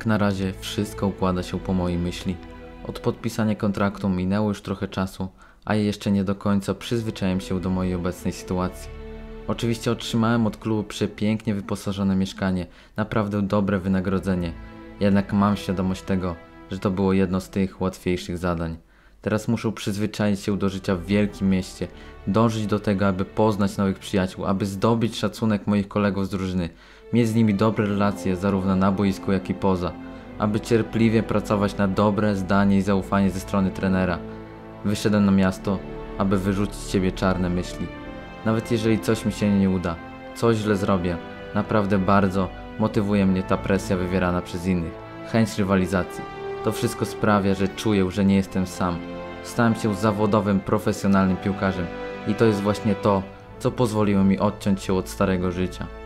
Jak na razie wszystko układa się po mojej myśli. Od podpisania kontraktu minęło już trochę czasu, a jeszcze nie do końca przyzwyczaiłem się do mojej obecnej sytuacji. Oczywiście otrzymałem od klubu przepięknie wyposażone mieszkanie, naprawdę dobre wynagrodzenie. Jednak mam świadomość tego, że to było jedno z tych łatwiejszych zadań. Teraz muszę przyzwyczaić się do życia w wielkim mieście, dążyć do tego, aby poznać nowych przyjaciół, aby zdobyć szacunek moich kolegów z drużyny, mieć z nimi dobre relacje zarówno na boisku, jak i poza, aby cierpliwie pracować na dobre zdanie i zaufanie ze strony trenera. Wyszedłem na miasto, aby wyrzucić z siebie czarne myśli. Nawet jeżeli coś mi się nie uda, coś źle zrobię, naprawdę bardzo motywuje mnie ta presja wywierana przez innych, chęć rywalizacji. To wszystko sprawia, że czuję, że nie jestem sam. Stałem się zawodowym, profesjonalnym piłkarzem i to jest właśnie to, co pozwoliło mi odciąć się od starego życia.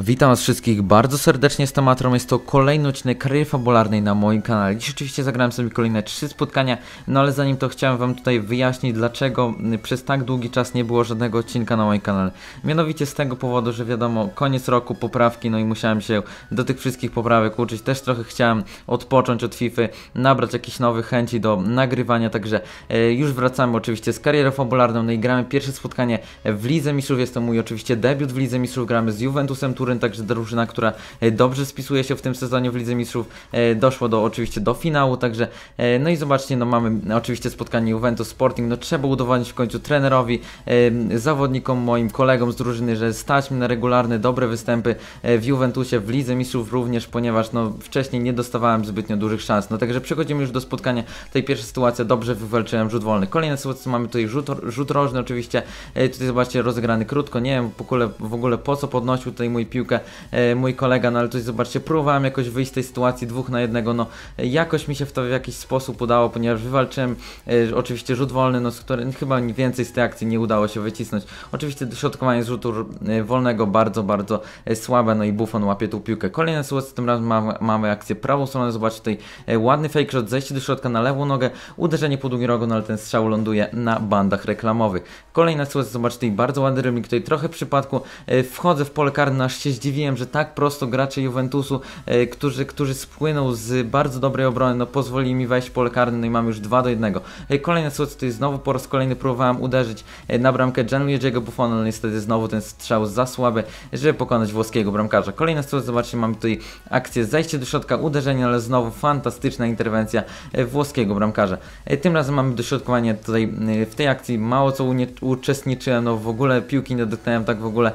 Witam was wszystkich bardzo serdecznie z Tomatrą. Jest to kolejny odcinek kariery fabularnej na moim kanale. Dziś oczywiście zagrałem sobie kolejne trzy spotkania, no ale zanim to chciałem wam tutaj wyjaśnić, dlaczego przez tak długi czas nie było żadnego odcinka na moim kanale. Mianowicie z tego powodu, że wiadomo, koniec roku, poprawki, no i musiałem się do tych wszystkich poprawek uczyć. Też trochę chciałem odpocząć od FIFA, nabrać jakichś nowych chęci do nagrywania, także e, już wracamy oczywiście z karierą fabularną, no i gramy pierwsze spotkanie w Lidze Mistrzów. Jest to mój oczywiście debiut w Lidze Mistrzów, gramy z Juventusem Turyn Turyn, także drużyna, która e, dobrze spisuje się w tym sezonie w Lidze Mistrzów. E, doszło do oczywiście do finału, także e, no i zobaczcie, no mamy oczywiście spotkanie Juventus Sporting, no trzeba udowodnić w końcu trenerowi, zawodnikom, moim kolegom z drużyny, że stać mi na regularne, dobre występy w Juventusie, w Lidze Mistrzów również, ponieważ no wcześniej nie dostawałem zbytnio dużych szans. No także przechodzimy już do spotkania. Tej pierwsza sytuacja, dobrze wywalczyłem rzut wolny. Kolejna sytuacja, mamy tutaj rzut, rzut rożny oczywiście. Tutaj zobaczcie, rozegrany krótko, nie wiem w ogóle, w ogóle po co podnosił tutaj mój piłkę e, mój kolega, no ale tutaj zobaczcie, próbowałem jakoś wyjść z tej sytuacji dwóch na jednego, no jakoś mi się w to w jakiś sposób udało, ponieważ wywalczyłem e, oczywiście rzut wolny, no z którym chyba więcej z tej akcji nie udało się wycisnąć. Oczywiście dośrodkowanie z rzutu e, wolnego bardzo, bardzo słabe, no i Buffon łapie tą piłkę. Kolejna sytuacja, tym razem mamy, mamy akcję prawą stronę, zobaczcie tutaj ładny fake shot, zejście do środka na lewą nogę, uderzenie po długim rogu, no ale ten strzał ląduje na bandach reklamowych. Kolejna sytuacja, zobaczcie tutaj bardzo ładny rybnik, tutaj trochę przypadku wchodzę w pole karne, aż się zdziwiłem, że tak prosto gracze Juventusu, e, którzy, którzy spłyną z bardzo dobrej obrony, no pozwolili mi wejść w pole karne, no i mam już 2 do 1. E, kolejna sytuacja to jest znowu po raz kolejny próbowałem uderzyć e, na bramkę Gianluigi'ego Buffona, ale niestety znowu ten strzał za słaby, żeby pokonać włoskiego bramkarza. Kolejna sytuacja, zobaczcie, mamy tutaj akcję zejście do środka, uderzenie, ale znowu fantastyczna interwencja włoskiego bramkarza. Tym razem mamy dośrodkowanie tutaj w tej akcji, mało co uczestniczyłem, no w ogóle piłki nie dotknąłem tak w ogóle,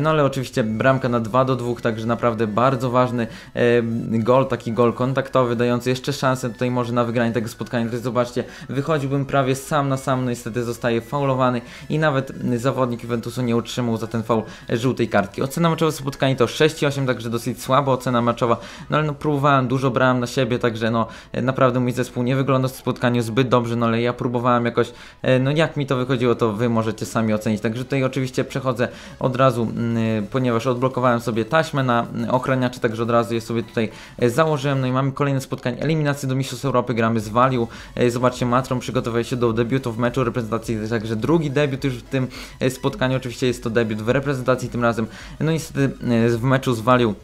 no ale oczywiście bramka na 2 do 2, także naprawdę bardzo ważny e, gol, taki gol kontaktowy, dający jeszcze szansę tutaj może na wygranie tego spotkania. Tutaj zobaczcie, wychodziłbym prawie sam na sam, no niestety zostaje faulowany i nawet zawodnik Juventusu nie utrzymał za ten faul żółtej kartki. Ocena meczowa spotkania to 6,8, także dosyć słaba ocena meczowa, no ale no próbowałem, dużo brałem na siebie, także no naprawdę mój zespół nie wygląda w spotkaniu zbyt dobrze, no ale ja próbowałem jakoś, e, no jak mi to wychodziło, to wy możecie sami ocenić. Także tutaj oczywiście przechodzę od razu, ponieważ odblokowałem sobie taśmę na ochraniaczy, także od razu je sobie tutaj e, założyłem. No i mamy kolejne spotkanie eliminacji do Mistrzostw Europy, gramy z Waliu. E, zobaczcie, Matron przygotowuje się do debiutu w meczu reprezentacji, także drugi debiut już w tym e, spotkaniu. Oczywiście jest to debiut w reprezentacji tym razem. No niestety w meczu z Waliu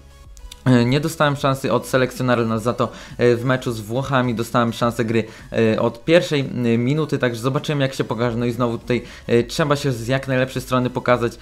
nie dostałem szansy od selekcjonera, za to e, w meczu z Włochami dostałem szansę gry e, od pierwszej minuty, także zobaczymy jak się pokaże. No i znowu tutaj trzeba się z jak najlepszej strony pokazać,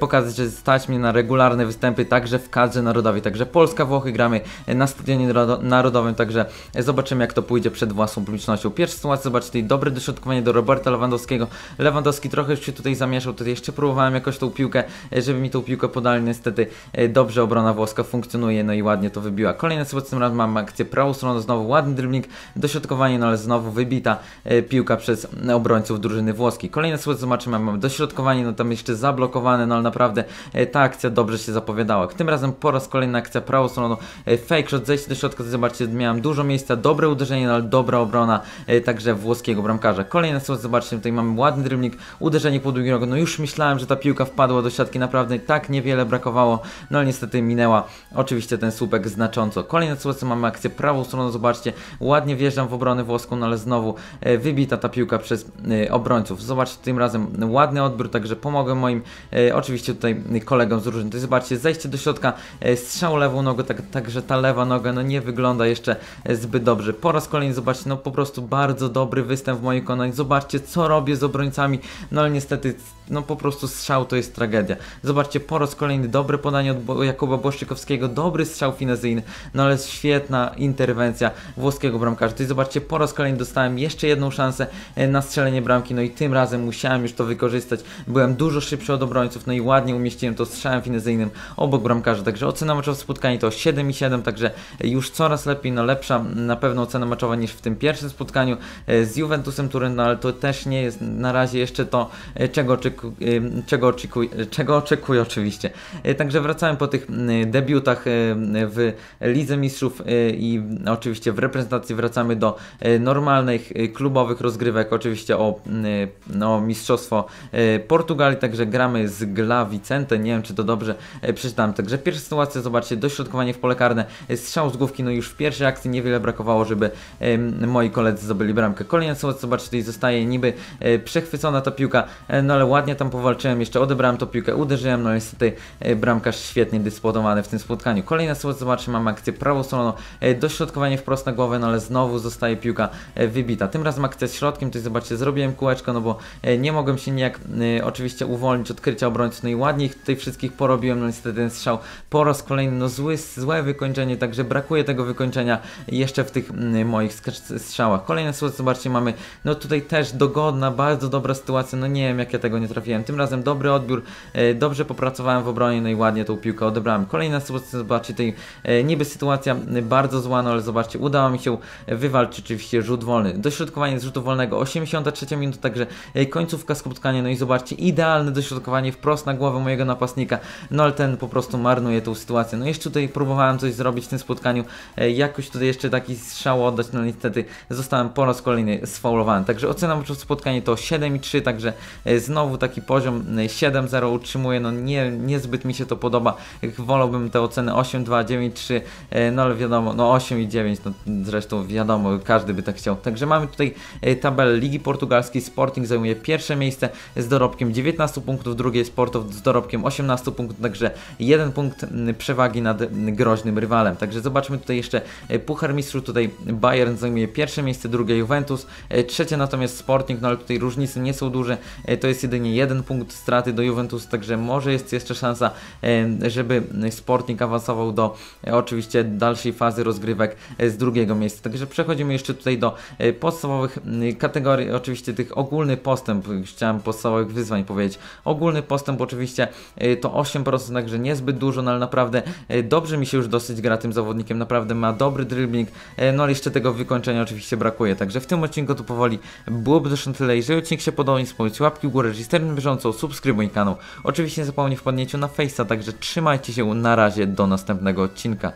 pokazać, że stać mnie na regularne występy także w kadrze narodowej. Także Polska-Włochy gramy na stadionie narodowym, także zobaczymy jak to pójdzie przed własną publicznością. Pierwsza sytuacja, zobaczcie, tutaj dobre dośrodkowanie do Roberta Lewandowskiego. Lewandowski trochę już się tutaj zamieszał, tutaj jeszcze próbowałem jakoś tą piłkę, żeby mi tą piłkę podali, niestety dobrze obrona włoska funkcjonuje, no no i ładnie to wybiła. Kolejna sytuacja, tym razem mamy akcję prawą znowu ładny dribbling, dośrodkowanie, no ale znowu wybita e, piłka przez obrońców drużyny włoskiej. Kolejna sytuacja, zobaczymy, mamy dośrodkowanie, no tam jeszcze zablokowane, no ale naprawdę e, ta akcja dobrze się zapowiadała. Tym razem po raz kolejny akcja prawą stroną, e, fake shot, zejście do środka, zobaczcie, miałem dużo miejsca, dobre uderzenie, no ale dobra obrona także włoskiego bramkarza. Kolejna sytuacja, zobaczcie, tutaj mamy ładny dribbling, uderzenie po długi rogu, no już myślałem, że ta piłka wpadła do siatki, naprawdę tak niewiele brakowało, no ale niestety minęła oczywiście oczywiście ten słupek znacząco. Kolejna sytuacja mamy akcję prawą stroną, zobaczcie, ładnie wjeżdżam w obronę włoską, no ale znowu e, wybita ta piłka przez e, obrońców. Zobaczcie, tym razem ładny odbiór, także pomogę moim e, oczywiście tutaj kolegom z jest, zobaczcie, zejście do środka, strzał lewą nogą, tak, także ta lewa noga no nie wygląda jeszcze zbyt dobrze. Po raz kolejny zobaczcie, no po prostu bardzo dobry występ w mojej wykonaniu. Zobaczcie, co robię z obrońcami, no ale niestety no po prostu strzał to jest tragedia. Zobaczcie, po raz kolejny dobre podanie od Jakuba Błaszczykowskiego, dobry strzał finezyjny, no ale świetna interwencja włoskiego bramkarza. Tutaj zobaczcie, po raz kolejny dostałem jeszcze jedną szansę e, na strzelenie bramki, no i tym razem musiałem już to wykorzystać. Byłem dużo szybszy od obrońców, no i ładnie umieściłem to strzałem finezyjnym obok bramkarza, także ocena meczowa w spotkaniu to 7,7, także już coraz lepiej, no lepsza na pewno ocena meczowa niż w tym pierwszym spotkaniu e, z Juventusem Turyn, no ale to też nie jest na razie jeszcze to, e, czego oczeku- czego oczekuję, czego oczekuję oczywiście. Także wracałem po tych debiutach w Lidze Mistrzów e, i oczywiście w reprezentacji wracamy do e, normalnych e, klubowych rozgrywek, oczywiście o mm, no, mistrzostwo Portugalii, także gramy z Gla Vicente, nie wiem czy to dobrze przeczytałem. Także pierwsza sytuacja, zobaczcie, dośrodkowanie w pole karne, strzał z główki, no już w pierwszej akcji niewiele brakowało, żeby moi koledzy zdobyli bramkę. Kolejna sytuacja, zobaczcie, tutaj zostaje niby przechwycona ta piłka, no ale ładnie tam powalczyłem, jeszcze odebrałem tą piłkę, uderzyłem, no niestety bramkarz świetnie dysponowany w tym spotkaniu. Kolejna sytuacja, zobaczcie, mamy akcję prawą e, dośrodkowanie wprost na głowę, no ale znowu zostaje piłka e, wybita. Tym razem akcja z środkiem, tutaj zobaczcie, zrobiłem kółeczko, no bo e, nie mogłem się nijak oczywiście uwolnić od krycia obrońców, no i ładnie ich tutaj wszystkich porobiłem, no niestety ten strzał po raz kolejny, no zły, złe wykończenie, także brakuje tego wykończenia jeszcze w tych moich strzałach. Kolejna sytuacja, zobaczcie, mamy, no tutaj też dogodna, bardzo dobra sytuacja, no nie wiem jak ja tego nie trafiłem. Tym razem dobry odbiór, dobrze popracowałem w obronie, no i ładnie tą piłkę odebrałem. Kolejna sytuacja, zobaczcie, tej e, niby sytuacja e, bardzo zła, no ale zobaczcie, udało mi się wywalczyć oczywiście rzut wolny. Dośrodkowanie z rzutu wolnego, 83 minuta, także e, końcówka spotkania, no i zobaczcie, idealne dośrodkowanie wprost na głowę mojego napastnika, no ale ten po prostu marnuje tą sytuację. No jeszcze tutaj próbowałem coś zrobić w tym spotkaniu, e, jakoś tutaj jeszcze taki strzał oddać, no niestety zostałem po raz kolejny sfaulowany. Także ocena meczu w spotkaniu to 7,3, także e, znowu taki poziom e, 7-0 utrzymuję, no nie, niezbyt mi się to podoba, wolałbym te oceny 8, 2, 9, 3, e, no ale wiadomo, no 8 i 9, no zresztą wiadomo, każdy by tak chciał. Także mamy tutaj e, tabelę Ligi Portugalskiej, Sporting zajmuje pierwsze miejsce z dorobkiem 19 punktów, drugie Sportów z dorobkiem 18 punktów, także jeden punkt przewagi nad groźnym rywalem. Także zobaczmy tutaj jeszcze e, Puchar Mistrzów, tutaj Bayern zajmuje pierwsze miejsce, drugie Juventus, e, trzecie natomiast Sporting, no ale tutaj różnice nie są duże, to jest jedynie jeden punkt straty do Juventus, także może jest jeszcze szansa, żeby Sporting awansował do e, oczywiście dalszej fazy rozgrywek e, z drugiego miejsca. Także przechodzimy jeszcze tutaj do e, podstawowych m, kategorii, oczywiście tych ogólny postęp, chciałem podstawowych wyzwań powiedzieć. Ogólny postęp oczywiście to 8%, także niezbyt dużo, no ale naprawdę dobrze mi się już dosyć gra tym zawodnikiem, naprawdę ma dobry dribbling, no ale jeszcze tego wykończenia oczywiście brakuje. Także w tym odcinku to powoli byłoby zresztą tyle. Jeżeli odcinek się podobał, nie zapomnijcie łapki w górę, register na bieżąco, subskrybuj kanał. Oczywiście nie zapomnij wpadnięciu na Face'a, także trzymajcie się, na razie, do następnego odcinka.